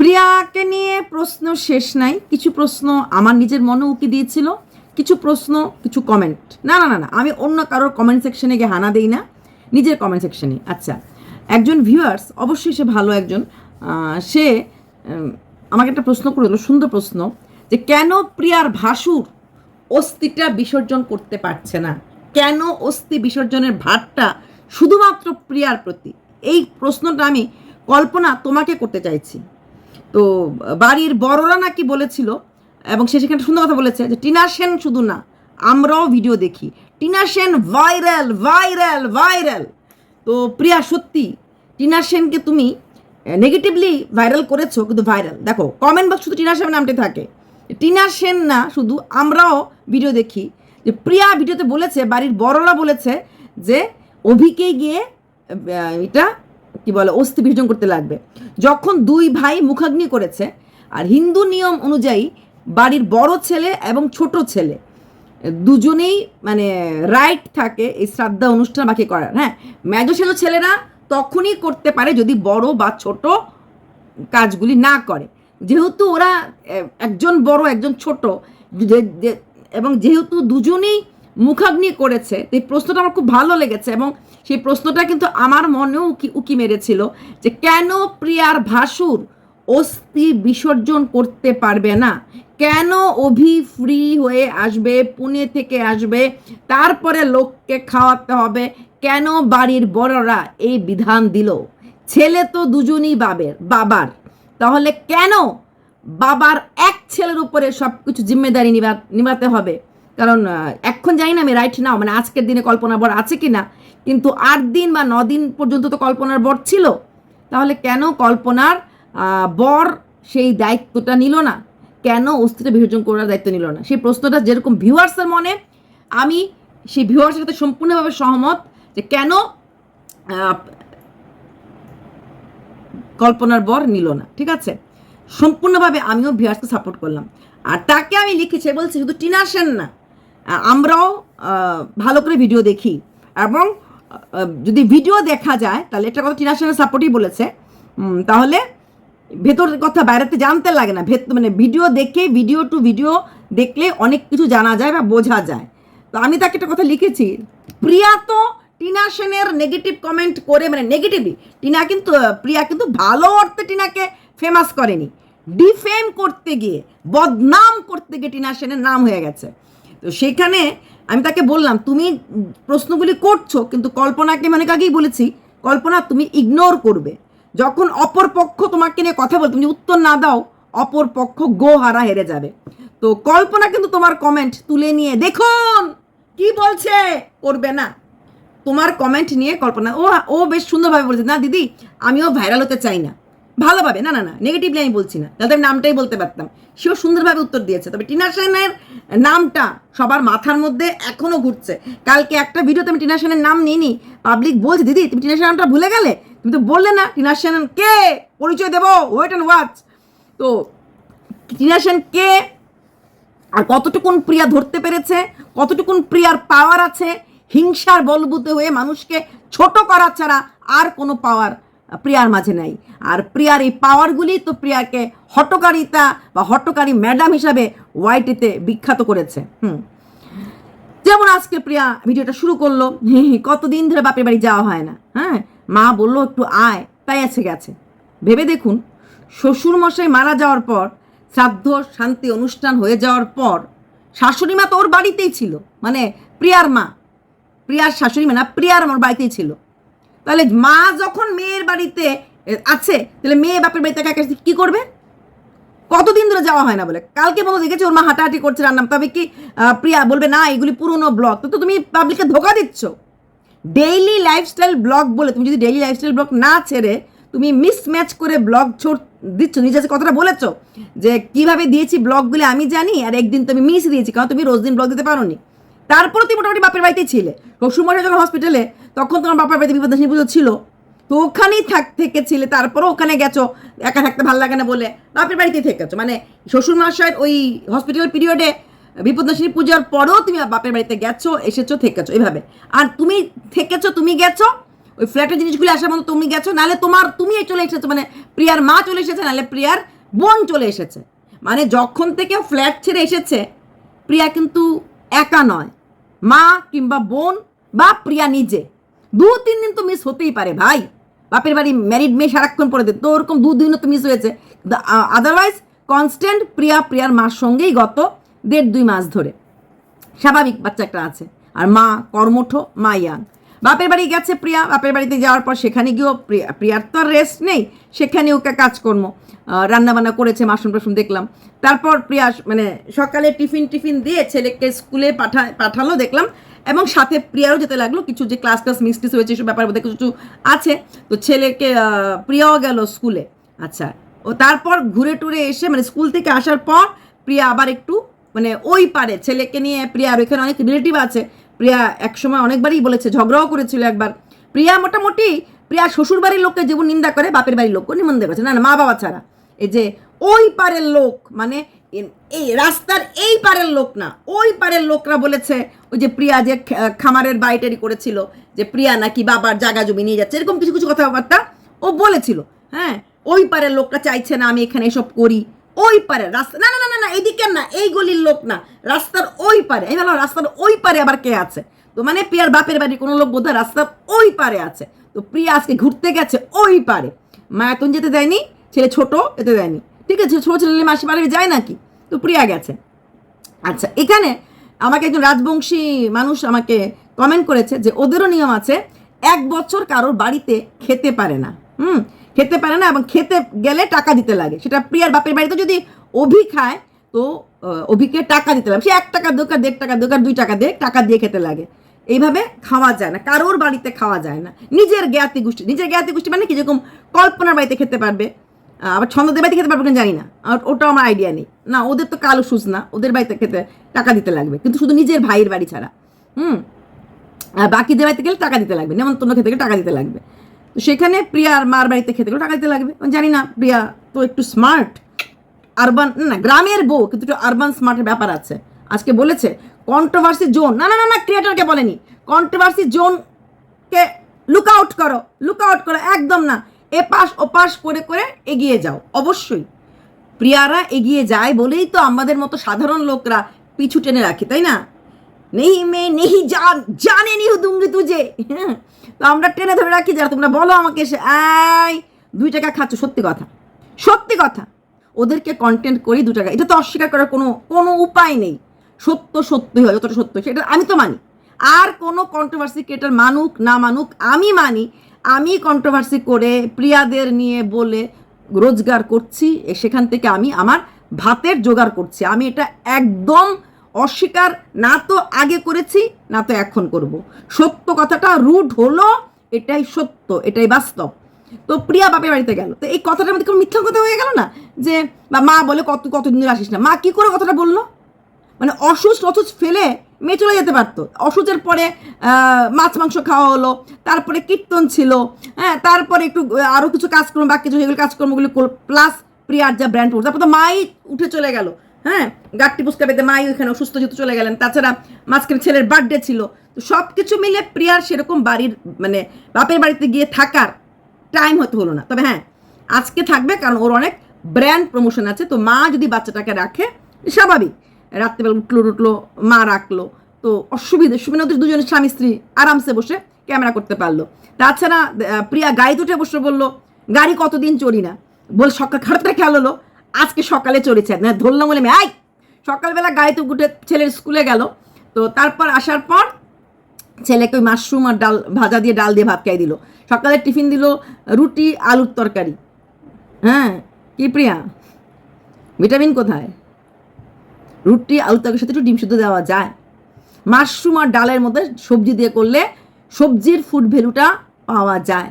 প্রিয়াকে নিয়ে প্রশ্ন শেষ নাই। কিছু প্রশ্ন আমার নিজের মনে উকি দিয়েছিল, কিছু প্রশ্ন, কিছু কমেন্ট না না না না, আমি অন্য কারোর কমেন্ট সেকশনে গিয়ে হানা দেই না, নিজের কমেন্ট সেকশনে আচ্ছা একজন ভিউয়ার্স অবশ্যই সে ভালো একজন সে আমাকে একটা প্রশ্ন করে দিল, সুন্দর প্রশ্ন, যে কেন প্রিয়ার ভাসুর অস্থিটা বিসর্জন করতে পারছে না? কেন অস্থি বিসর্জনের ভারটা শুধুমাত্র প্রিয়ার প্রতি? এই প্রশ্নটা আমি কল্পনা তোমাকে করতে চাইছি। তো, বাড়ির বড়রা নাকি বলেছিল, এবং সে সেখানে সুন্দর কথা বলেছে যে, টিনা সেন শুধু না, আমরাও ভিডিও দেখি। Tina Sen viral viral viral তো, প্রিয়া, সত্যি, টিনা সেনকে তুমি নেগেটিভলি ভাইরাল করেছ, কিন্তু ভাইরাল দেখো কমেন্ট বক্স শুধু টিনা সেন নামটি থাকে। টিনা সেন না, শুধু আমরাও ভিডিও দেখি। যে, প্রিয়া ভিডিওতে বলেছে, বাড়ির বড়রা বলেছে যে, অভিকে গিয়ে এটা কি বলে, অস্থি বিসর্জন করতে লাগবে। যখন দুই ভাই মুখাগ্নি করেছে, আর হিন্দু নিয়ম অনুযায়ী বাড়ির বড় ছেলে এবং ছোট ছেলে, দুজনেই মানে রাইট থাকে এই শ্রাদ্ধা অনুষ্ঠান বাকি করার হ্যাঁ? মেজো সেজো ছেলেরা তখনই করতে পারে যদি বড় বা ছোট কাজগুলি না করে। যেহেতু ওরা একজন বড়, একজন ছোট এবং যেহেতু দুজনেই মুখাগ্নি করেছে। এই প্রশ্নটা আমার খুব ভালো লেগেছে এবং সেই প্রশ্নটা কিন্তু আমার মনেও উকি উকি মেরেছিল যে কেন প্রিয়ার ভাসুর অস্থি বিসর্জন করতে পারবে না? কেন অভি ফ্রি হয়ে আসবে, পুনে থেকে আসবে, তারপরে লোককে খাওয়াতে হবে? কেন বাড়ির বড়রা এই বিধান দিল? ছেলে তো দুজনই বাবের, বাবার। তাহলে কেন বাবার এক ছেলের উপরে সব কিছু জিম্মেদারি নিবা, নিবাতে হবে? কারণ এখন জানি না আমি রাইট নাও মানে আজকের দিনে কল্পনার বর আছে কি না কিন্তু আট দিন বা ন দিন পর্যন্ত তো কল্পনার বর ছিল, তাহলে কেন কল্পনার বর সেই দায়িত্বটা নিল না? কেন অস্থিটা বিসর্জন করার দায়িত্ব নিল না? সেই প্রশ্নটা যেরকম ভিউয়ার্সের মনে, আমি সেই ভিউয়ার্সের সাথে সম্পূর্ণভাবে সহমত যে কেন কল্পনার বর নিল না, ঠিক আছে? সম্পূর্ণভাবে আমিও ভিউয়ার্সকে সাপোর্ট করলাম। আর তাকে আমি লিখেছি বলছি, শুধু টিনা সেন না আমরাও ভালো করে ভিডিও দেখি। এবং যদি ভিডিও দেখা যায়, তাহলে এটা কথা টিনা সেনের সাপোর্টই বলেছে তাহলে ভেতরের কথা বাইরেতে জানতে লাগে না। ভেত মানে ভিডিও দেখে ভিডিও টু ভিডিও দেখলে অনেক কিছু জানা যায় বা বোঝা যায়। তো আমি তাকে একটা কথা লিখেছি, প্রিয়া তো টিনা সেনের নেগেটিভ কমেন্ট করে মানে নেগেটিভলি টিনা কিন্তু, প্রিয়া কিন্তু ভালো অর্থে টিনাকে ফেমাস করেনি। ডিফেম করতে গিয়ে, বদনাম করতে গিয়ে টিনা সেনের নাম হয়ে গেছে। তো সেখানে আমি তাকে বললাম, তুমি প্রশ্নগুলি করছ, কিন্তু কল্পনাকে মানে আগেই বলেছি? কল্পনা তুমি ইগনোর করবে। যখন অপর পক্ষ তোমাকে নিয়ে কথা বল তুমি উত্তর না দাও, অপর পক্ষ গো হারা হেরে যাবে। তো কল্পনা কিন্তু তোমার কমেন্ট তুলে নিয়ে, দেখুন, কি বলছে? করবে না। তোমার কমেন্ট নিয়ে কল্পনা, ও ও বেশ সুন্দরভাবে বলছে। না, দিদি, আমিও ভাইরাল হতে চাই না। ভালোভাবে না না না নেগেটিভলি আমি বলছি না। তাহলে আমি নামটাই বলতে পারতাম। সেও সুন্দরভাবে উত্তর দিয়েছে। তবে টিনা সেনের নামটা সবার মাথার মধ্যে এখনও ঘুরছে। কালকে একটা ভিডিওতে আমি টিনা সেনের নাম নিইনি। পাবলিক বলছে, দিদি, তুমি টিনা সেনের নামটা ভুলে গেলে? তুমি তো বললে না, টিনা সেন কে? পরিচয় দেবো ওয়েট অ্যান্ড ওয়াচ তো টিনা সেন কে? আর কতটুকুন প্রিয়া ধরতে পেরেছে? কতটুকুন প্রিয়ার পাওয়ার আছে? হিংসার বলবুতে হয়ে মানুষকে ছোট করা ছাড়া আর কোনো পাওয়ার প্রিয়ার মাঝে নাই। আর প্রিয়ার এই পাওয়ারগুলি তো প্রিয়াকে হটকারিতা বা হটকারী ম্যাডাম হিসাবে ওয়াইটিতে বিখ্যাত করেছে। হুম। যেমন আজকে প্রিয়া ভিডিওটা শুরু করল কতদিন ধরে বাপের বাড়ি যাওয়া হয় না হ্যাঁ? মা বলল, একটু আয়। তাই আছে গেছে। ভেবে দেখুন শ্বশুর মশাই মারা যাওয়ার পর, শ্রাদ্ধ, শান্তি অনুষ্ঠান হয়ে যাওয়ার পর শাশুড়ি মা তো ওর বাড়িতেই ছিল। মানে প্রিয়ার মা, প্রিয়ার শাশুড়ি মা না, প্রিয়ার আমার বাড়িতেই ছিল। তাহলে মা যখন মেয়ের বাড়িতে আছে, তাহলে মেয়ে বাপের বাড়িতে একা একা কি করবে? কতদিন ধরে যাওয়া হয় না বলে। কালকে মতো দেখেছি, ওর মা হাঁটাহাঁটি করছে রান্না তবে কি প্রিয়া বলবে, না, এগুলি পুরনো ব্লগ। তো তুমি পাবলিককে ধোকা দিচ্ছ? ডেইলি লাইফস্টাইল ব্লগ বলে, তুমি যদি ডেইলি লাইফস্টাইল ব্লগ না ছেড়ে তুমি মিসম্যাচ করে ব্লগ ছোট দিচ্ছ নিজে কথাটা বলেছ যে, কীভাবে দিয়েছি ব্লগগুলি আমি জানি, আর একদিন তুমি মিস দিয়েছি, কারণ তুমি রোজ দিন ব্লগ দিতে পারো নি তারপরে তুমি মোটামুটি বাপের বাড়িতেই ছিলে। শ্বশুরমশাই যখন হসপিটালে তখন তোমার বাপের বাড়িতে বিপদাসী পুজো ছিল। তো ওখানেই থাক থেকে ছিলে তারপরে ওখানে গেছো, একা থাকতে ভালো লাগে না বলে বাপের বাড়িতেই থেকেছো। মানে শ্বশুর মশাইয়ের ওই হসপিটাল পিরিয়ডে বিপদাসী পূজার পরেও তুমি বাপের বাড়িতে গেছো, এসেছ, থেকেছো এইভাবে আর তুমি থেকেছো, তুমি গেছো, ওই ফ্ল্যাটের জিনিসগুলো আসার মতো তুমি গেছো, নাহলে তোমার, তুমি চলে এসেছ মানে প্রিয়ার মা চলে এসেছে, নাহলে প্রিয়ার বোন চলে এসেছে। মানে যখন থেকে ফ্ল্যাট ছেড়ে এসেছে, প্রিয়া কিন্তু একা নয়। মা কিংবা বোন বা প্রিয়া নিজে। দু তিন দিন তো মিস হতেই পারে ভাই। বাপের বাড়ি ম্যারিড মেয়ে সারাক্ষণ পরে তো ওরকম দু দিনও তো মিস হয়েছে। আদারওয়াইজ কনস্ট্যান্ট প্রিয়া, প্রিয়ার মার সঙ্গেই গত দেড় দুই মাস ধরে। স্বাভাবিক বাচ্চা একটা আছে। আর মা কর্মঠ, মা ইয়াং বাপের বাড়ি গেছে প্রিয়া। বাপের বাড়িতে যাওয়ার পর সেখানে গিয়েও প্রিয়া, প্রিয়ার তো আর রেস্ট নেই। সেখানে ওকে কাজকর্ম। রান্নাবান্না করেছে মাসুম টাসুম দেখলাম। তারপর প্রিয়া মানে সকালে টিফিন টিফিন দিয়ে ছেলেকে স্কুলে পাঠা পাঠালো, দেখলাম। এবং সাথে প্রিয়ারও যেতে লাগল, কিছু যে ক্লাস ক্লাস মিস টিস হয়েছে, এসব ব্যাপার মধ্যে কিছু আছে। তো ছেলেকে প্রিয়াও গেল স্কুলে। আচ্ছা ও তারপর ঘুরে টুরে এসে মানে স্কুল থেকে আসার পর প্রিয়া আবার একটু মানে ওই পারে ছেলেকে নিয়ে প্রিয়ার ওইখানে অনেক রিলেটিভ আছে। প্রিয়া একসময় অনেকবারই বলেছে, ঝগড়াও করেছিল একবার। প্রিয়া মোটামুটি, প্রিয়া শ্বশুর বাড়ির লোককে যেমন নিন্দা করে, বাপের বাড়ির লোককে নিমন্দা করেছে। না না মা বাবা ছাড়া। এই যে ওই পারের লোক মানে এই রাস্তার এই পারের লোক না, ওই পারের লোকরা বলেছে, ওই যে প্রিয়া যে খামারের বাড়িটারি করেছিল, যে প্রিয়া নাকি বাবার জায়গা জমি নিয়ে যাচ্ছে, এরকম কিছু কিছু কথাবার্তা ও বলেছিল। হ্যাঁ ওই পারের লোকটা চাইছে না আমি এখানে এসব করি। ওই পারে রাস্তা না না না না এইদিকে না, এই গলির লোক না, রাস্তার ওই পারে এই ভাবলাম রাস্তার ওই পারে আবার কে আছে? তো মানে প্রিয়ার বাপের বাড়ি কোনো লোক বোধহয় রাস্তার ওই পারে আছে। তো প্রিয়া আজকে ঘুরতে গেছে ওই পারে। মায়াতন যেতে দেয়নি? ছেলে ছোট এতে দেয়নি। ঠিক আছে, ছোট ছেলে মাসি বাড়ি যায় নাকি? তো প্রিয়া গেছে। আচ্ছা এখানে আমাকে একজন রাজবংশী মানুষ আমাকে কমেন্ট করেছে যে ওদেরও নিয়ম আছে, এক বছর কারোর বাড়িতে খেতে পারে না। হুম, খেতে পারে না এবং খেতে গেলে টাকা দিতে লাগে। সেটা প্রিয়ার বাপের বাড়িতে যদি অভি খায়, তো অভিকে টাকা দিতে লাগে। সে এক টাকা দোকান দেড় টাকা দোকান দুই টাকা দিয়ে টাকা দিয়ে খেতে লাগে। এইভাবে খাওয়া যায় না। কারোর বাড়িতে খাওয়া যায় না। নিজের জ্ঞাতি গোষ্ঠী নিজের জ্ঞাতি গোষ্ঠী মানে কি? যেরকম কল্পনার বাড়িতে খেতে পারবে। আবার ছন্দদের বাড়িতে খেতে পারবে কিনা জানি না। আর ওটাও আমার আইডিয়া নেই। না, ওদের তো কালো সুস না, ওদের বাড়িতে খেতে টাকা দিতে লাগবে। কিন্তু শুধু নিজের ভাইয়ের বাড়ি ছাড়া, হুম? আর বাকিদের বাড়িতে গেলে টাকা দিতে লাগবে। নেমন্তন্ন খেতে গেলে টাকা দিতে লাগবে। তো সেখানে প্রিয়ার মার বাড়িতে খেতে গেলে টাকা দিতে লাগবে। জানি না, প্রিয়া তো একটু স্মার্ট আরবান না গ্রামের বউ, কিন্তু একটু আরবান স্মার্টের ব্যাপার আছে। আজকে বলেছে কন্ট্রোভার্সি জোন না না না না ক্রিয়েটারকে বলেনি। কন্ট্রোভার্সি জোনকে লুক আউট করো লুক আউট করো, একদম না। এপাশ ওপাশ করে করে এগিয়ে যাও, অবশ্যই। প্রিয়ারা এগিয়ে যায় বলেই তো আমাদের মতো সাধারণ লোকরা পিছু টেনে রাখে, তাই না? নেই মে নেই জান, জানে নি দুঙ্গি তুজে। হ্যাঁ তো আমরা টেনে ধরে রাখি, যারা তোমরা বলো আমাকে এসে আয় দুই টাকা খাচ্ছ, সত্যি কথা সত্যি কথা। ওদেরকে কন্টেন্ট করি দু টাকা, এটা তো অস্বীকার করার কোনো কোনো উপায় নেই। সত্য সত্যি হয়, যতটা সত্য, সেটা আমি তো মানি। আর কোনো কন্ট্রোভার্সি ক্রিয়েটার মানুক, না মানুক, আমি মানি আমি কন্ট্রোভার্সি করে প্রিয়াদের নিয়ে বলে রোজগার করছি সেখান থেকে আমি আমার ভাতের জোগাড় করছি। আমি এটা একদম অস্বীকার না তো আগে করেছি, না তো এখন করব। সত্য কথাটা রুট হলো এটাই সত্য, এটাই বাস্তব। তো প্রিয়া বাপের বাড়িতে গেল। তো এই কথাটার মধ্যে কোনো মিথ্যা কথা হয়ে গেল না? যে বা মা বলে কত, কতদিন আসিস না? মা কি করে কথাটা বলল? মানে অসুস্থ অসুস্থ ফেলে মেয়ে চলে যেতে পারতো। অসুচের পরে মাছ, মাংস খাওয়া হলো, তারপরে কীর্তন ছিল হ্যাঁ তারপরে একটু আরও কিছু কাজকর্ম বাকি কিছু সেগুলো কাজকর্মগুলো প্লাস প্রিয়ার যা ব্র্যান্ড পড়ছে তারপর তো মাই উঠে চলে গেল হ্যাঁ গাট্টি পুস্কা পেতে মাই ওইখানে অসুস্থ যেহেতু চলে গেলেন, তাছাড়া মাঝখানে ছেলের বার্থডে ছিল, তো সব কিছু মিলে প্রিয়ার সেরকম বাড়ির মানে বাপের বাড়িতে গিয়ে থাকার টাইম হতে হলো না। তবে হ্যাঁ আজকে থাকবে কারণ ওর অনেক ব্র্যান্ড প্রমোশন আছে, তো মা যদি বাচ্চাটাকে রাখে, স্বাভাবিক। রাত্রেবেলা উঠল উঠল মা রাখল। তো অসুবিধা, সুবিধা ওদের দুজনের স্বামী, স্ত্রী আরামসে বসে ক্যামেরা করতে পারল। তাছাড়া প্রিয়া গাড়ি উঠে বসে বলল, গাড়ি কতদিন চড়ি না? বল সকাল খারাপটা খেয়াল হলো, আজকে সকালে চড়েছে। না, ধরলাম বলে আই সকালবেলা গাড়িতে উঠে ছেলের স্কুলে গেল। তো তারপর আসার পর ছেলেকে ওই মাশরুম আর ডাল, ভাজা দিয়ে ডাল দিয়ে ভাত খাই দিল। সকালে টিফিন দিল রুটি, আলুর তরকারি। হ্যাঁ কি প্রিয়া? ভিটামিন কোথায়? রুটি, আলু তরকারির সাথে একটু ডিম সিদ্ধ দেওয়া যায়। মাশরুম আর ডালের মধ্যে সবজি দিয়ে করলে সবজির ফুড ভ্যালুটা পাওয়া যায়।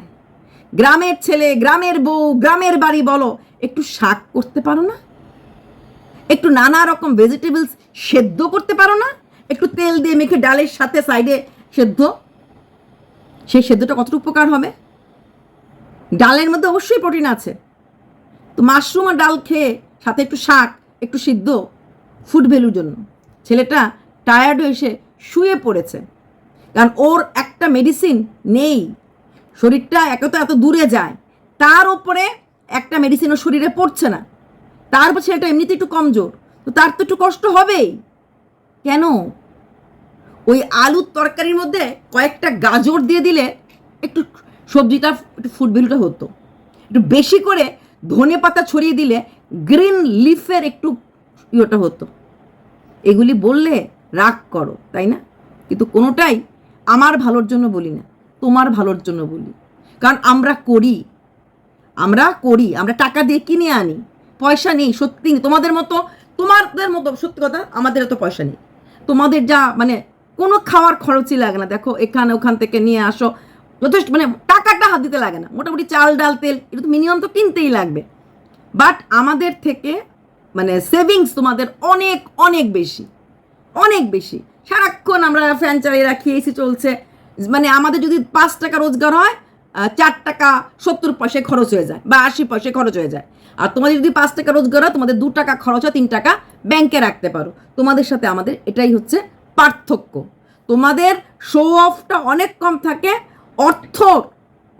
গ্রামের ছেলে, গ্রামের বউ, গ্রামের বাড়ি বলো, একটু শাক করতে পারো না? একটু নানা রকম ভেজিটেবলস সেদ্ধ করতে পারো না? একটু তেল দিয়ে মেখে ডালের সাথে সাইডে সেদ্ধ। সেই সেদ্ধটা কতটা উপকার হবে? ডালের মধ্যে অবশ্যই প্রোটিন আছে। তো মাশরুম আর ডাল খেয়ে সাথে একটু শাক, একটু সিদ্ধ ফুড ভ্যালুর জন্য। ছেলেটা টায়ার্ড হয়ে এসে শুয়ে পড়েছে। কারণ ওর একটা মেডিসিন নেই। শরীরটা একে তো এত দূরে যায়। তার ওপরে একটা মেডিসিন ওর শরীরে পড়ছে না। তারপর ছেলেটা এমনিতে একটু কমজোর। তো তার তো একটু কষ্ট হবেই। কেন? ওই আলুর তরকারির মধ্যে কয়েকটা গাজর দিয়ে দিলে একটু সবজিটা, একটু ফুড ভ্যালুটা হতো। একটু বেশি করে ধনে পাতা ছড়িয়ে দিলে গ্রিন লিফের একটু ইয়েটা হতো। এগুলি বললে রাগ করো, তাই না? কিন্তু কোনোটাই আমার ভালোর জন্য বলি না, তোমার ভালোর জন্য বলি। কারণ আমরা করি আমরা করি, আমরা টাকা দিয়ে কিনে আনি, পয়সা নেই, সত্যি তোমাদের মতো তোমাদের মতো, সত্যি কথা, আমাদের এত পয়সা নেই। তোমাদের যা মানে কোনো খাওয়ার খরচই লাগে না। দেখো, এখানে ওখান থেকে নিয়ে আসো, যথেষ্ট মানে টাকাটা হাত দিতে লাগে না। মোটামুটি চাল, ডাল, তেল এটা তো মিনিমাম তো কিনতেই লাগবে। বাট আমাদের থেকে মানে সেভিংস তোমাদের অনেক অনেক বেশি। অনেক বেশি। সারাক্ষণ আমরা ফ্যান চালিয়ে রাখি এসি চলছে। মানে আমাদের যদি পাঁচ টাকা রোজগার হয় চার টাকা সত্তর পয়সায় খরচ হয়ে যায় বা আশি পয়সায় খরচ হয়ে যায়। আর তোমাদের যদি পাঁচ টাকা রোজগার হয়, তোমাদের দু টাকা খরচ হয়, তিন টাকা ব্যাংকে রাখতে পারো। তোমাদের সাথে আমাদের এটাই হচ্ছে পার্থক্য। তোমাদের শো অফটা অনেক কম থাকে, অর্থ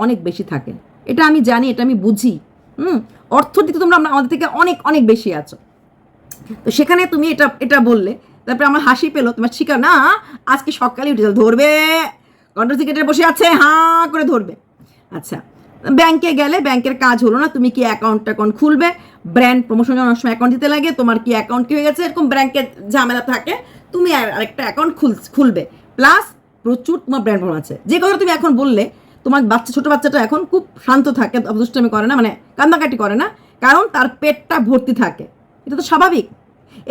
অনেক বেশি থাকে। এটা আমি জানি, এটা আমি বুঝি। হুম, অর্থ দিতে তোমরা আমাদের থেকে অনেক অনেক বেশি আছো। তো সেখানে তুমি এটা এটা বললে, তারপরে আমার হাসি পেল, তোমার শিকার, না, আজকে সকালে উঠে ধরবে। কন্ট্রোল সিকেটে বসে আছে, হাঁ করে ধরবে। আচ্ছা ব্যাংকে গেলে ব্যাংকের কাজ হলো না, তুমি কি অ্যাকাউন্ট ট্যাকাউন্ট খুলবে? ব্র্যান্ড প্রমোশন অনেক সময় অ্যাকাউন্ট দিতে লাগে, তোমার কি অ্যাকাউন্ট কি হয়ে গেছে? এরকম ব্যাংকের ঝামেলা থাকে, তুমি আর আরেকটা অ্যাকাউন্ট খুল খুলবে। প্লাস প্রচুর তোমার ব্র্যান্ড প্রমোশন আছে। যে কথা তুমি এখন বললে তোমার বাচ্চা, ছোট বাচ্চাটা এখন খুব শান্ত থাকে, দুষ্টামি করে না মানে কান্দাকাটি করে না, কারণ তার পেটটা ভর্তি থাকে। এটা তো স্বাভাবিক।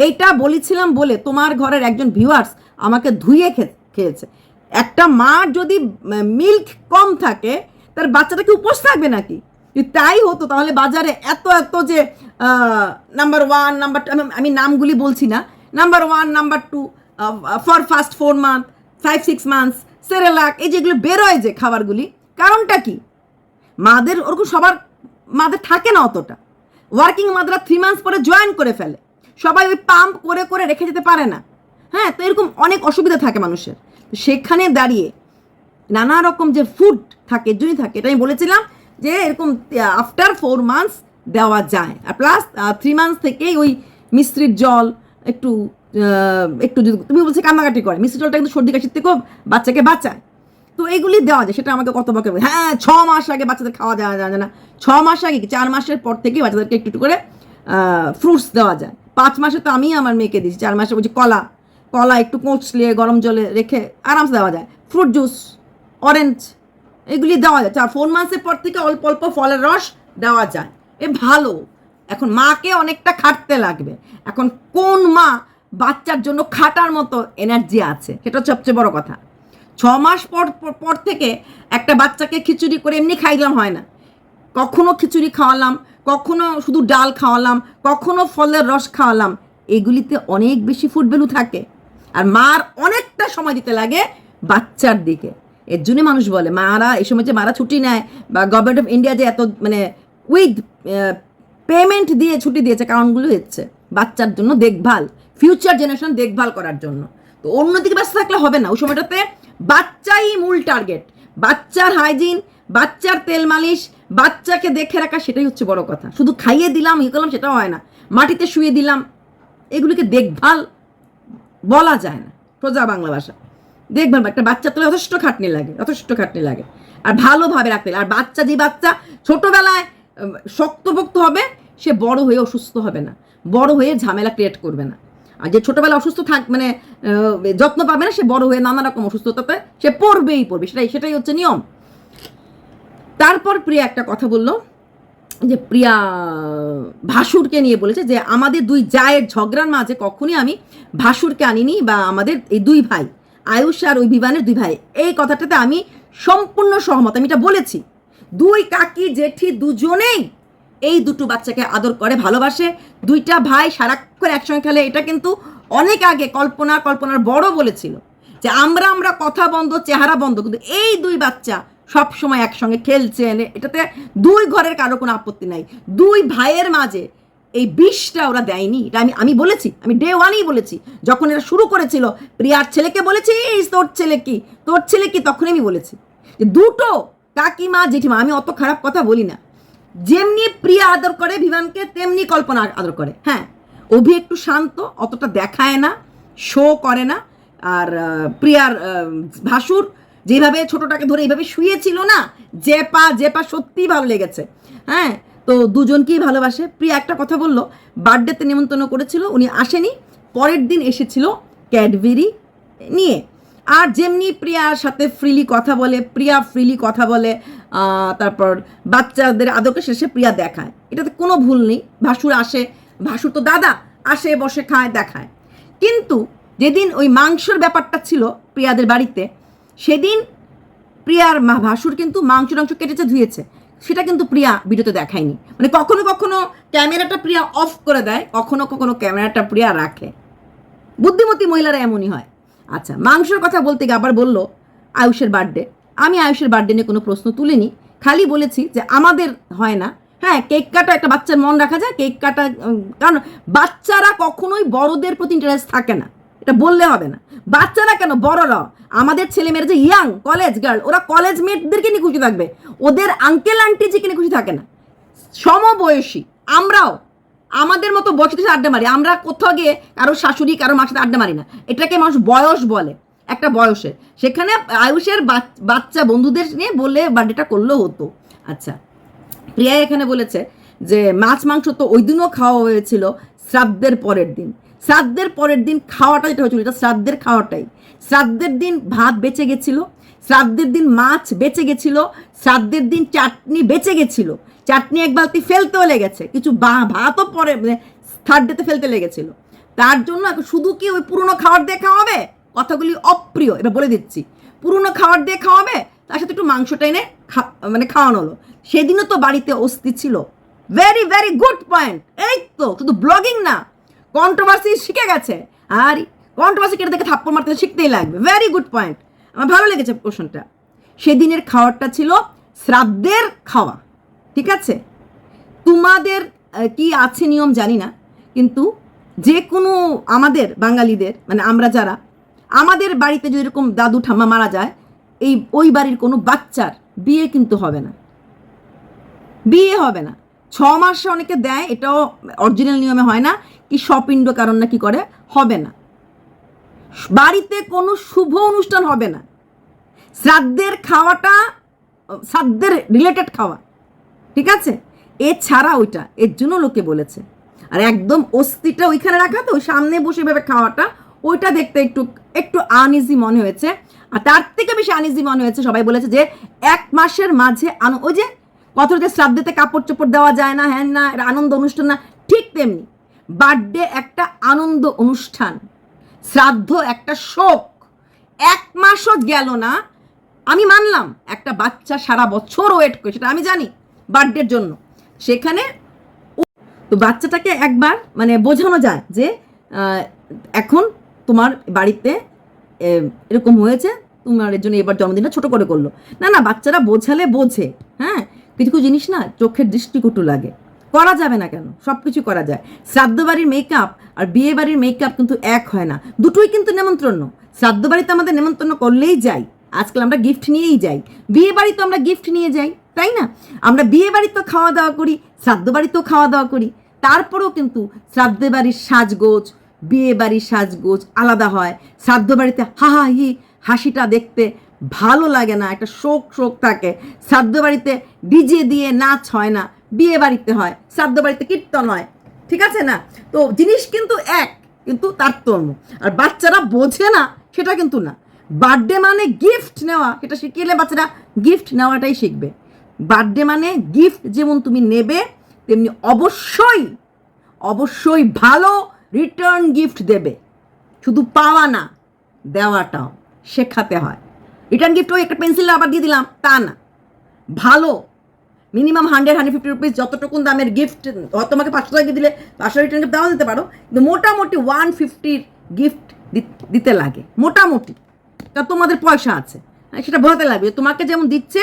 এইটা বলেছিলাম বলে তোমার ঘরের একজন ভিউয়ার্স আমাকে ধুয়ে খেয়েছে। একটা মা যদি মিল্ক কম থাকে, তার বাচ্চাটা কি উপোস থাকবে নাকি? তাই হতো, তাহলে বাজারে এত এত যে নাম্বার ওয়ান নাম্বার আমি নামগুলি বলছি না। Number one number two for first four month five six months Cerelac এই যেগুলো বেরোয় যে খাবারগুলি কারণটা কি? মাদের ওরকম সবার মাদের থাকে না অতটা। ওয়ার্কিং মাদাররা থ্রি মান্থস পরে জয়েন করে ফেলে। সবাই ওই পাম্প করে করে রেখে যেতে পারে না। হ্যাঁ তো এরকম অনেক অসুবিধা থাকে মানুষের। সেখানে দাঁড়িয়ে নানা রকম যে ফুড থাকে, যদি থাকে, এটা আমি বলেছিলাম যে এরকম আফটার ফোর মান্থস দেওয়া যায়। আর প্লাস থ্রি মান্থস থেকেই ওই মিস্ত্রির জল একটু একটু যদি, তুমি বলছো কান্নাকাটি করে মিষ্টি জলটা কিন্তু সর্দি কাশির থেকেও বাচ্চাকে বাঁচায়। তো এইগুলি দেওয়া যায়, সেটা আমাকে কত বকে হ্যাঁ ছ মাস আগে বাচ্চাদের খাওয়া দেওয়া যায় না ছ মাস আগে চার মাসের পর থেকে বাচ্চাদেরকে একটু করে ফ্রুটস দেওয়া যায়। পাঁচ মাসে তো আমি আমার মেয়েকে দিয়েছি, চার মাসে বলছি কলা। কলা একটু কোঁচলিয়ে গরম জলে রেখে আরামসে দেওয়া যায়। ফ্রুট জুস অরেঞ্জ এগুলি দেওয়া যায়। চার ফোর মাসের পর থেকে অল্প অল্প ফলের রস দেওয়া যায়। এ ভালো। এখন মাকে অনেকটা খাটতে লাগবে। এখন কোন মা বাচ্চার জন্য খাটার মতো এনার্জি আছে? সেটা সবচেয়ে বড় কথা। ছ মাস পর, পর- থেকে একটা বাচ্চাকে খিচুড়ি করে এমনি খাইলাম হয় না। কখনো খিচুড়ি খাওয়ালাম, কখনো শুধু ডাল খাওয়ালাম, কখনো ফলের রস খাওয়ালাম। এগুলিতে অনেক বেশি ফুড ভ্যালু থাকে। আর মার অনেকটা সময় দিতে লাগে বাচ্চার দিকে। এর জন্য মানুষ বলে, মারা এই সময় যে মারা ছুটি নেয় বা গভর্নমেন্ট অফ ইন্ডিয়া যে এত মানে উইথ পেমেন্ট দিয়ে ছুটি দিয়েছে, কারণগুলো হচ্ছে বাচ্চার জন্য দেখভাল ফিউচার জেনারেশন দেখভাল করার জন্য। তো অন্যদিকে ব্যস্ত থাকলে হবে না। ওই সময়টাতে বাচ্চাই মূল টার্গেট বাচ্চার হাইজিন বাচ্চার তেল মালিশ, বাচ্চাকে দেখে রাখা, সেটাই হচ্ছে বড় কথা। শুধু খাইয়ে দিলাম ইয়ে করলাম, সেটাও হয় না। মাটিতে শুয়ে দিলাম, এগুলিকে দেখভাল বলা যায় না সোজা বাংলা ভাষা। দেখবেন, একটা বাচ্চা তো যথেষ্ট খাটনি লাগে, যথেষ্ট খাটনি লাগে। আর ভালোভাবে রাখতে আর বাচ্চা, যে বাচ্চা ছোটোবেলায় শক্তপোক্ত হবে, সে বড় হয়ে অসুস্থ হবে না। বড় হয়ে ঝামেলা ক্রিয়েট করবে না। আর যে ছোটবেলা অসুস্থ থাক মানে যত্ন পাবে না, সে বড় হয়ে নানা রকম অসুস্থতাতে সে পড়বেই পড়বে, সেটাই সেটাই হচ্ছে নিয়ম। তারপর প্রিয়া একটা কথা বলল, যে প্রিয়া ভাসুরকে নিয়ে বলেছে যে, আমাদের দুই জায়ের ঝগড়ার মাঝে কখনই আমি ভাসুরকে আনিনি বা আমাদের এই দুই ভাই, আয়ুষ আর ওই বিমানের দুই ভাই। এই কথাটাতে আমি সম্পূর্ণ সহমত, আমি এটা বলেছি। দুই কাকি, জেঠি দুজনেই এই দুটো বাচ্চাকে আদর করে, ভালোবাসে। দুইটা ভাই সারাক্ষণ একসঙ্গে খেলে, এটা কিন্তু অনেক আগে কল্পনা, কল্পনার বড় বলেছিল যে আমরা আমরা কথা বন্ধ, চেহারা বন্ধ, কিন্তু এই দুই বাচ্চা সব সময় একসঙ্গে খেলছে, এনে- এটাতে দুই ঘরের কারও কোনো আপত্তি নাই। দুই ভাইয়ের মাঝে এই বিষটা ওরা দেয়নি। এটা আমি আমি বলেছি, আমি ডে ওয়ানই বলেছি। যখন এরা শুরু করেছিল, প্রিয়ার ছেলেকে বলেছি, "এই তোর ছেলে কি? তোর ছেলে কি? তখনই আমি বলেছি যে দুটো কাকিমা, জেঠিমা, আমি অত খারাপ কথা বলি না। যেমনি প্রিয়া আদর করে বিমানকে, তেমনি কল্পনা আদর করে। হ্যাঁ অভি একটু শান্ত, অতটা দেখায় না শো করে না। আর প্রিয়ার ভাসুর যেভাবে ছোটটাকে ধরে এইভাবে শুয়েছিল না, যে পা যে পা সত্যিই ভালো লেগেছে। হ্যাঁ তো দুজনকেই ভালোবাসে। প্রিয়া একটা কথা বলল বার্থডেতে নিমন্ত্রণ করেছিল, উনি আসেনি, পরের দিন এসেছিল ক্যাডবেরি নিয়ে। আর যেমনি প্রিয়ার সাথে ফ্রিলি কথা বলে, প্রিয়া ফ্রিলি কথা বলে তারপর বাচ্চাদের আদরকে শেষে প্রিয়া দেখায়। এটাতে কোনো ভুল নেই। ভাসুর আসে, ভাসুর তো দাদা, আসে, বসে, খায়, দেখায়। কিন্তু যেদিন ওই মাংসর ব্যাপারটা ছিল প্রিয়াদের বাড়িতে, সেদিন প্রিয়ার মা ভাসুর কিন্তু মাংস টাংস কেটেছে, ধুয়েছে। সেটা কিন্তু প্রিয়া ভিডিওতে দেখায়নি। মানে কখনো কখনো ক্যামেরাটা প্রিয়া অফ করে দেয়, কখনো কখনো ক্যামেরাটা প্রিয়া রাখে। বুদ্ধিমতী মহিলারা এমনই হয়। আচ্ছা মাংসের কথা বলতে গিয়ে আবার বলল আয়ুষের বার্থডে। আমি আয়ুষের বার্থডে নিয়ে কোনো প্রশ্ন তুলিনি, খালি বলেছি যে আমাদের হয় না। হ্যাঁ কেক কাটা একটা বাচ্চার মন রাখা যায়, কেক কাটা কারণ বাচ্চারা কখনোই বড়দের প্রতি ইন্টারেস্ট থাকে না। এটা বললে হবে না। বাচ্চারা কেন? বড়রাও আমাদের ছেলেমেয়েরা যে ইয়াং কলেজ গার্ল ওরা কলেজ মেটদেরকে নিয়ে খুশি থাকবে। ওদের আঙ্কেল আন্টি যে কিনে খুশি থাকে না। সমবয়সী, আমরাও। আমাদের মতো বয়সের সাথে আড্ডা মারি। আমরা কোথাও গিয়ে কারও শাশুড়ি, কারও মার সাথে আড্ডা মারি না। এটাকে মানুষ বয়স বলে, একটা বয়সে সেখানে আয়ুষের বাচ- বাচ্চা বন্ধুদের নিয়ে বললে বার্থডেটা করলেও হতো। আচ্ছা প্রিয়া এখানে বলেছে যে, মাছ, মাংস তো ওই দিনও খাওয়া হয়েছিল শ্রাদ্ধের পরের দিন। শ্রাদ্ধের পরের দিন খাওয়াটা যেটা হয়েছিল, এটা শ্রাদ্ধের খাওয়াটাই। শ্রাদ্ধের দিন ভাত বেঁচে গেছিল, শ্রাদ্ধের দিন মাছ বেঁচে গেছিল, শ্রাদ্ধের দিন চাটনি বেঁচে গেছিল। চাটনি এক বালতি ফেলতেও লেগেছে। কিছু বা- ভাতও পরে মানে থার্ড ডেতে ফেলতে লেগেছিল। তার জন্য শুধু কি ওই পুরনো খাবার দিয়ে খাওয়াবে? কথাগুলি অপ্রিয় এবার বলে দিচ্ছি। পুরনো খাবার দিয়ে খাওয়াবে, তার সাথে একটু মাংসটা এনে মানে খাওয়ানো হলো। সেদিনও তো বাড়িতে অস্থি ছিল। ভেরি ভেরি গুড পয়েন্ট এই তো, শুধু ব্লগিং না কন্ট্রোভার্সি শিখে গেছে। আর কন্ট্রোভার্সি কেটে দেখে থাপ্পড় মারতে শিখতেই লাগবে। ভেরি গুড পয়েন্ট আমার ভালো লেগেছে প্রশ্নটা। সেদিনের খাওয়ারটা ছিল শ্রাদ্ধের খাওয়া। ঠিক আছে? তোমাদের কি আছে নিয়ম জানি না, কিন্তু যে কোনো আমাদের বাঙালিদের মানে আমরা যারা, আমাদের বাড়িতে যদি এরকম দাদু ঠাম্মা মারা যায়, এই, ওই বাড়ির কোনো বাচ্চার বিয়ে কিন্তু হবে না। বিয়ে হবে না। ছ মাসে অনেকে দেয়, এটাও অরিজিনাল নিয়মে হয় না, কি স্বপিণ্ড কারণ না কি করে, হবে না। বাড়িতে কোনো শুভ অনুষ্ঠান হবে না। শ্রাদ্ধের খাওয়াটা, শ্রাদ্ধের রিলেটেড খাওয়া। ঠিক আছে? এছাড়া ওইটা, এর জন্য লোকে বলেছে। আর একদম অস্থিটা ওইখানে রাখা তো সামনে বসে ভেবে খাওয়াটা, ওইটা দেখতে একটু একটু আনইজি মনে হয়েছে। আর তার থেকে বেশি আনইজি মনে হয়েছে, সবাই বলেছে যে এক মাসের মাঝে আনো, ওই যে কথাটা যে শ্রাদ্ধেতে কাপড় চোপড় দেওয়া যায় না, হ্যান না আনন্দ অনুষ্ঠান না, ঠিক তেমনি বার্থডে একটা আনন্দ অনুষ্ঠান, শ্রাদ্ধ একটা শোক। এক মাসও গেল না, আমি মানলাম, একটা বাচ্চা সারা বছর ওয়েট করে সেটা আমি জানি। বার্থডের জন্য। সেখানে তো বাচ্চাটাকে একবার মানে বোঝানো যায় যে এখন তোমার বাড়িতে এরকম হয়েছে, তোমার এর জন্য এবার জন্মদিনটা ছোট করে করল। না না, বাচ্চারা বোঝালে বোঝে হ্যাঁ? কিছু কিছু জিনিস না চোখের দৃষ্টিকটু লাগে। করা যাবে না কেন? সব কিছু করা যায়। শ্রাদ্ধ বাড়ির মেকআপ আর বিয়ে বাড়ির মেকআপ কিন্তু এক হয় না। দুটোই কিন্তু নেমন্ত্রণ। শ্রাদ্ধ বাড়িতে আমাদের নেমন্ত্রণ করলেই যাই। আজকাল আমরা গিফট নিয়েই যাই। বিয়ে বাড়িতে আমরা গিফট নিয়ে যাই। তাই না? আমরা বিয়ে বাড়িতেও খাওয়া দাওয়া করি, শ্রাদ্ধ বাড়িতেও খাওয়া দাওয়া করি। তারপরেও কিন্তু শ্রাদ্ধ বাড়ির সাজগোজ, বিয়ে বাড়ির সাজগোজ আলাদা হয়। শ্রাদ্ধ বাড়িতে হা হা হাসিটা দেখতে ভালো লাগে না, একটা শোক শোক থাকে। শ্রাদ্ধ বাড়িতে ডিজে দিয়ে নাচ হয় না, বিয়ে বাড়িতে হয়। শ্রাদ্ধ বাড়িতে কীর্তন হয়, ঠিক আছে না? তো জিনিস কিন্তু এক, কিন্তু তারতম্য আর বাচ্চারা বোঝে না, সেটা কিন্তু না। বার্থডে মানে গিফট নেওয়া, সেটা শিখিয়ে বাচ্চারা গিফট নেওয়াটাই শিখবে। বার্থডে মানে গিফট যেমন তুমি নেবে, তেমনি অবশ্যই অবশ্যই ভালো রিটার্ন গিফট দেবে। শুধু পাওয়া না, দেওয়াটাও শেখাতে হয়। রিটার্ন গিফট ওই একটা পেন্সিল আবার দিয়ে দিলাম, তা না। ভালো minimum hundred hundred fifty rupees যতটুকুন দামের গিফট তোমাকে পাঁচশো টাকা দিলে পাঁচশো রিটার্ন গিফট দেওয়া দিতে পারো, কিন্তু মোটামুটি ওয়ান ফিফটির গিফট দিতে লাগে, মোটামুটি। তা তোমাদের পয়সা আছে, সেটা বোঝাতে লাগবে। তোমাকে যেমন দিচ্ছে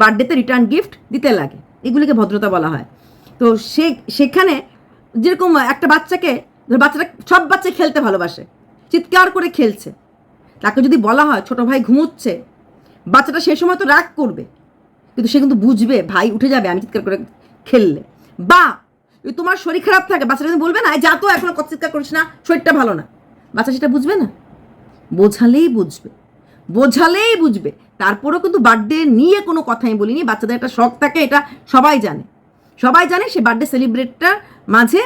বার্থডেতে রিটার্ন গিফট দিতে লাগে। এগুলিকে ভদ্রতা বলা হয়। তো সে, সেখানে যেরকম একটা বাচ্চাকে বাচ্চাটা সব বাচ্চা খেলতে ভালোবাসে, চিৎকার করে খেলছে। তাকে যদি বলা হয়, ছোট ভাই ঘুমোচ্ছে, বাচ্চাটা সে সময় তো রাগ করবে। কিন্তু সে কিন্তু বুঝবে, ভাই উঠে যাবে, আমি চিৎকার করে খেললে। বা তোমার শরীর খারাপ থাকে। বাচ্চাটা কিন্তু বলবে না যা তো, এখন কত চিৎকার করিস না, শরীরটা ভালো না। বাচ্চা সেটা বুঝবে না? বোঝালেই বুঝবে। বোঝালেই বুঝবে। তারপরেও কিন্তু বার্থডে নিয়ে কোনো কথাই বলিনি, বাচ্চাদের একটা শখ থাকে, এটা সবাই জানে। সবাই জানে সে বার্থডে সেলিব্রেটটার মাঝে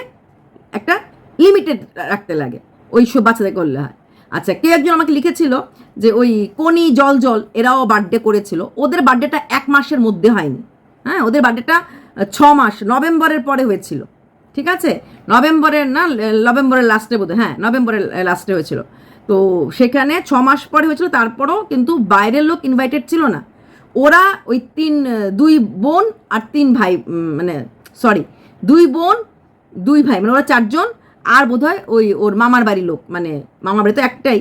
একটা লিমিটেড রাখতে লাগে, ওই সব বাচ্চাদের করলে হয়। আচ্ছা কেউ একজন আমাকে লিখেছিল যে ওই কনি জল জল, এরাও বার্থডে করেছিল। ওদের বার্থডেটা এক মাসের মধ্যে হয়নি। হ্যাঁ ওদের বার্থডেটা ছ মাস, নভেম্বরের পরে হয়েছিল। ঠিক আছে? নভেম্বরের না, নভেম্বরের লাস্টে বোধ হ্যাঁ নভেম্বরের লাস্টে হয়েছিল। তো সেখানে ছ মাস পরে হয়েছিল, তারপরও কিন্তু বাইরের লোক ইনভাইটেড ছিল না। ওরা ওই তিন, দুই বোন আর তিন ভাই মানে সরি দুই বোন, দুই ভাই মানে ওরা চারজন আর বোধহয় ওই ওর মামার বাড়ির লোক মানে মামার বাড়ি তো একটাই।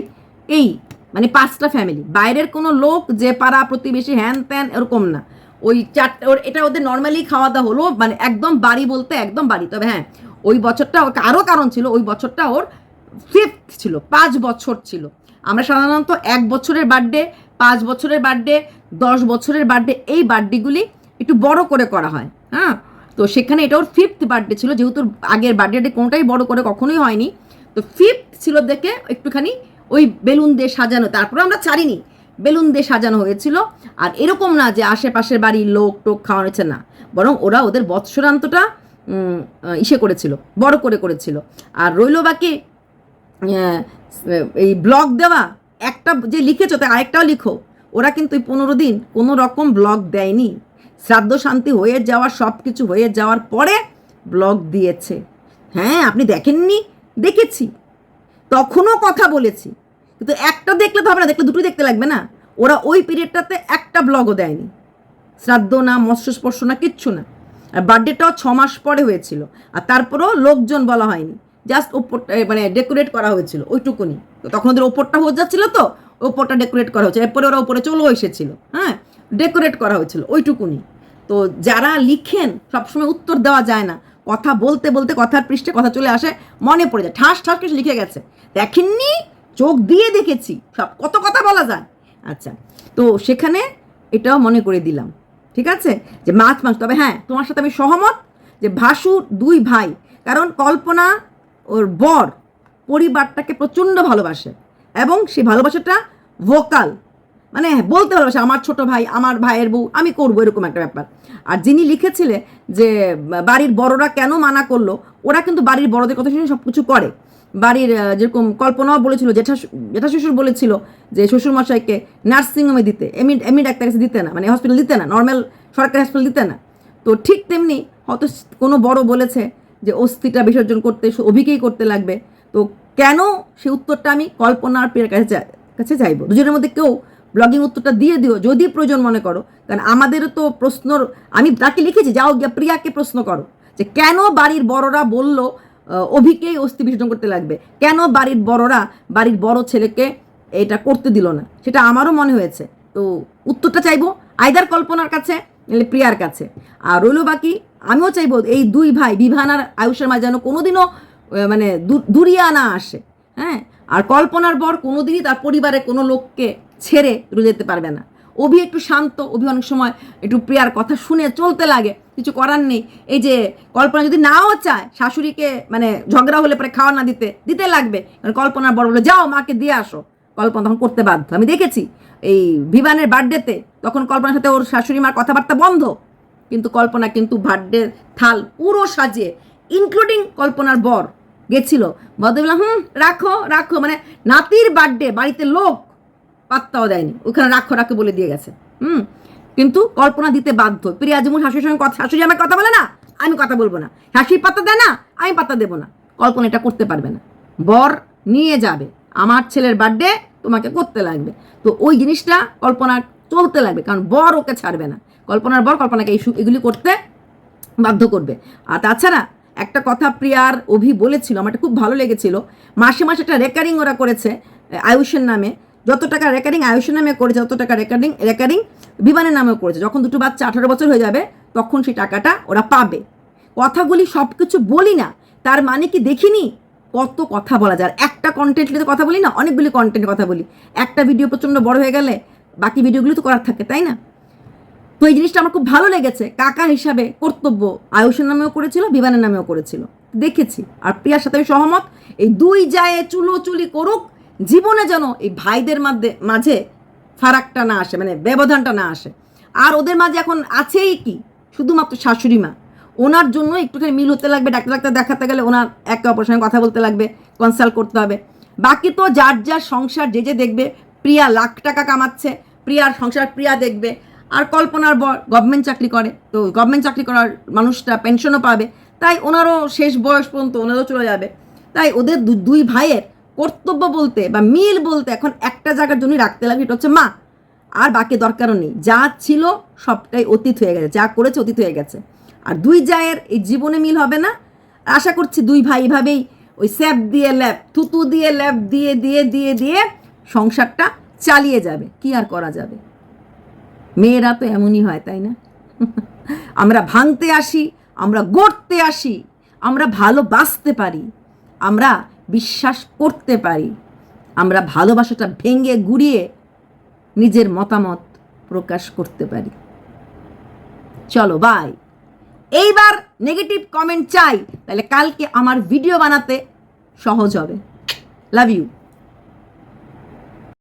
এই মানে পাঁচটা ফ্যামিলি বাইরের কোনো লোক যে পাড়া প্রতিবেশী হ্যান ত্যান এরকম না। ওই চারটে ওর এটা ওদের নর্মালি খাওয়া দাওয়া হলো মানে একদম বাড়ি বলতে একদম বাড়ি। তবে হ্যাঁ ওই বছরটা ওর আরও কারণ ছিল, ওই বছরটা ওর ফিফথ ছিল, পাঁচ বছর ছিল। আমরা সাধারণত এক বছরের বার্থডে পাঁচ বছরের বার্থডে দশ বছরের বার্থডে এই বার্থডেগুলি একটু বড় করে করা হয় হ্যাঁ? তো সেখানে এটা ওর ফিফথ বার্থডে ছিল, যেহেতু আগের বার্থডে কোনোটাই বড় করে কখনোই হয়নি। তো ফিফথ ছিল দেখে একটুখানি ওই বেলুন দিয়ে সাজানো, তারপরে আমরা ছাড়িনি। বেলুন দিয়ে সাজানো হয়েছিল। আর এরকম না যে আশেপাশের বাড়ির লোক টোক খাওয়ানো হচ্ছে না। বরং ওরা ওদের বৎসরান্তটা ইসে করেছিল, বড় করে করেছিল। আর রইল বাকি এই ব্লগ দেওয়া, একটা যে লিখেছো তাই আরেকটাও লিখো। ওরা কিন্তু এই পনেরো দিন কোনো রকম ব্লগ দেয়নি। শ্রাদ্ধ শান্তি হয়ে যাওয়া সব কিছু হয়ে যাওয়ার পরে ব্লগ দিয়েছে। হ্যাঁ আপনি দেখেননি? দেখেছি। তখনও কথা বলেছি। কিন্তু একটা দেখলে তো হবে না, দেখলে দুটোই দেখতে লাগবে না। ওরা ওই পিরিয়ডটাতে একটা ব্লগও দেয়নি। শ্রাদ্ধ না মৎস্যস্পর্শ না, কিচ্ছু না। আর বার্থডেটাও ছ মাস পরে হয়েছিল। আর তারপরেও লোকজন বলা হয়নি। জাস্ট ওপরটা মানে ডেকোরেট করা হয়েছিল, ওইটুকুনি। তখন ওদের ওপরটা হয়ে যাচ্ছিল তো, ওপরটা ডেকোরেট করা হয়েছে। এরপরে ওরা ওপরে চলেও এসেছিল হ্যাঁ? ডেকোরেট করা হয়েছিল, ওইটুকুনি। তো যারা লিখেন, সবসময় উত্তর দেওয়া যায় না। কথা বলতে বলতে, কথার পৃষ্ঠে কথা চলে আসে, মনে পড়ে যায়। ঠাস ঠাস কিছু লিখে গেছে। দেখেননি? চোখ দিয়ে দেখেছি, সব কত কথা বলা যায়। আচ্ছা তো সেখানে এটাও মনে করে দিলাম, ঠিক আছে? যে মাছ, মাংস, তবে হ্যাঁ তোমার সাথে আমি সহমত যে ভাসু দুই ভাই, কারণ কল্পনা ওর বর পরিবারটাকে প্রচণ্ড ভালোবাসে, এবং সেই ভালোবাসাটা ভোকাল মানে বলতে ভালোবাসে, আমার ছোট ভাই, আমার ভাইয়ের বউ, আমি করব, এরকম একটা ব্যাপার। আর যিনি লিখেছিলে যে, বাড়ির বড়রা কেন মানা করল, ওরা কিন্তু বাড়ির বড়দের কথা শুনে সব কিছু করে। বাড়ির যেরকম কল্পনাও বলেছিল, জেঠা জেঠা শ্বশুর বলেছিল যে শ্বশুর শ্বশুরমশাইকে নার্সিংহোমে দিতে। এমনি এমনি ডাক্তার কাছে দিতে না মানে হসপিটাল দিতে না নর্মাল সরকারি হসপিটাল দিতে না। তো ঠিক তেমনি হয়তো কোনো বড় বলেছে যে অস্থিটা বিসর্জন করতে অভিকেই করতে লাগবে। তো কেন সে উত্তরটা আমি কল্পনার প্রিয়ার কাছে কাছে চাইব? দুজনের মধ্যে কেউ ব্লগিং উত্তরটা দিয়ে দিও, যদি প্রয়োজন মনে করো। কারণ আমাদেরও তো প্রশ্নর, আমি তাকে লিখেছি, যাও গিয়া প্রিয়াকে প্রশ্ন করো। যে কেন বাড়ির বড়রা বলল অভিকেই অস্থি বিসর্জন করতে লাগবে। কেন বাড়ির বড়রা, বাড়ির বড় ছেলেকে এটা করতে দিল না? সেটা আমারও মনে হয়েছে। তো উত্তরটা চাইব আইদার কল্পনার কাছে, নাহলে প্রিয়ার কাছে। আর রইল বাকি, আমিও চাইব এই দুই ভাই বিভান আর আয়ুষের মাঝে যেন কোনোদিনও মানে দুরিয়া না আসে। হ্যাঁ? আর কল্পনার বর কোনোদিনই তার পরিবারের কোনো লোককে ছেড়ে দূরে যেতে পারবে না। অভি একটু শান্ত, অভি অনেক সময় একটু প্রিয়ার কথা শুনে চলতে লাগে। কিছু করার নেই। এই যে কল্পনা যদি নাও চায়, শাশুড়িকে মানে ঝগড়া হলে পরে খাওয়া না দিতে দিতে লাগবে। কারণ কল্পনার বড় বলে, যাও মাকে দিয়ে আসো। কল্পনা তখন করতে বাধ্য। আমি দেখেছি এই বিমানের বার্থডেতে তখন কল্পনার সাথে ওর শাশুড়ি মার কথাবার্তা বন্ধ। কিন্তু কল্পনা কিন্তু বার্থডে থাল পুরো সাজিয়ে ইনক্লুডিং কল্পনার বর, গেছিল। বদ হুম, রাখো রাখো। মানে নাতির বার্থডে, বাড়িতে লোক পাত্তাও দেয়নি। ওখানে রাখো রাখো বলে দিয়ে গেছে। হুম কিন্তু কল্পনা দিতে বাধ্য। প্রিয়া যেমন শাশুড়ির সঙ্গে কথা শাশুড়ি আমার কথা বলে না, আমি কথা বলব না। শাশুড়ি পাতা দেয় না, আমি পাত্তা দেবো না। কল্পনা এটা করতে পারবে না। বর নিয়ে যাবে। আমার ছেলের বার্থডে তোমাকে করতে লাগবে। তো ওই জিনিসটা কল্পনা চলতে লাগবে, কারণ বর ওকে ছাড়বে না। কল্পনার বর কল্পনাকে এই এগুলি করতে বাধ্য করবে। আর তাছাড়া একটা কথা প্রিয়ার অভি বলেছিল, আমার খুব ভালো লেগেছিল। মাসে মাসে একটা রেকারিং ওরা করেছে, আয়ুষের নামে। যত টাকা রেকারিং আয়ুষের নামে করেছে তত টাকা রেকারিং রেকারিং বিমানের নামেও করেছে। যখন দুটো বাচ্চা আঠারো বছর হয়ে যাবে, তখন সেই টাকাটা ওরা পাবে। কথাগুলি সব কিছু বলি না, তার মানে কি দেখিনি? কত কথা বলা যায়। একটা কন্টেন্টে তো কথা বলি না, অনেকগুলি কন্টেন্ট কথা বলি। একটা ভিডিও প্রচণ্ড বড় হয়ে গেলে, বাকি ভিডিওগুলো তো করার থাকে, তাই না? তো এই জিনিসটা আমার খুব ভালো লেগেছে। কাকা হিসাবে কর্তব্য আয়ুষের নামেও করেছিল, বিমানের নামেও করেছিল। দেখেছি। আর প্রিয়ার সাথে আমি সহমত। এই দুই জায়ে চুলো চুলি করুক জীবনে যেন এই ভাইদের মাঝে মাঝে ফারাকটা না আসে মানে ব্যবধানটা না আসে। আর ওদের মাঝে এখন আছেই কি? শুধুমাত্র শাশুড়ি মা। ওনার জন্য একটুখানি মিল হতে লাগবে, ডাক্তার ডাক্তার দেখাতে গেলে ওনার একে অপরের সঙ্গে কথা বলতে লাগবে কনসাল্ট করতে হবে। বাকি তো যার যার সংসার, যে যে দেখবে, প্রিয়া লাখ টাকা কামাচ্ছে, প্রিয়ার সংসার প্রিয়া দেখবে। আর কল্পনার বর গভর্নমেন্ট চাকরি করে, তো গভর্নমেন্ট চাকরি করার মানুষটা পেনশনও পাবে। তাই ওনারও শেষ বয়স পর্যন্ত ওনারও চলে যাবে। তাই ওদের দুই ভাইয়ের কর্তব্য বলতে বা মিল বলতে এখন একটা জায়গার জন্যই রাখতে লাগে এটা হচ্ছে মা। আর বাকি দরকারও নেই। যা ছিল সবটাই অতীত হয়ে গেছে, যা করেছে অতীত হয়ে গেছে। আর দুই জায়ের এই জীবনে মিল হবে না। আশা করছি দুই ভাই এভাবেই ওই স্যাপ দিয়ে ল্যাপ, থুতু দিয়ে ল্যাপ, দিয়ে দিয়ে দিয়ে দিয়ে সংসারটা চালিয়ে যাবে। কি আর করা যাবে? মেয়েরা তো এমনই হয়, তাই না? আমরা ভাঙতে আসি, আমরা গড়তে আসি, আমরা ভালোবাসতে পারি। আমরা বিশ্বাস করতে পারি। আমরা ভালোবাসাটা ভেঙে গুড়িয়ে নিজের মতামত প্রকাশ করতে পারি। চলো বাই এইবার নেগেটিভ কমেন্ট চাই, তাহলে কালকে আমার ভিডিও বানাতে সহজ হবে। Love you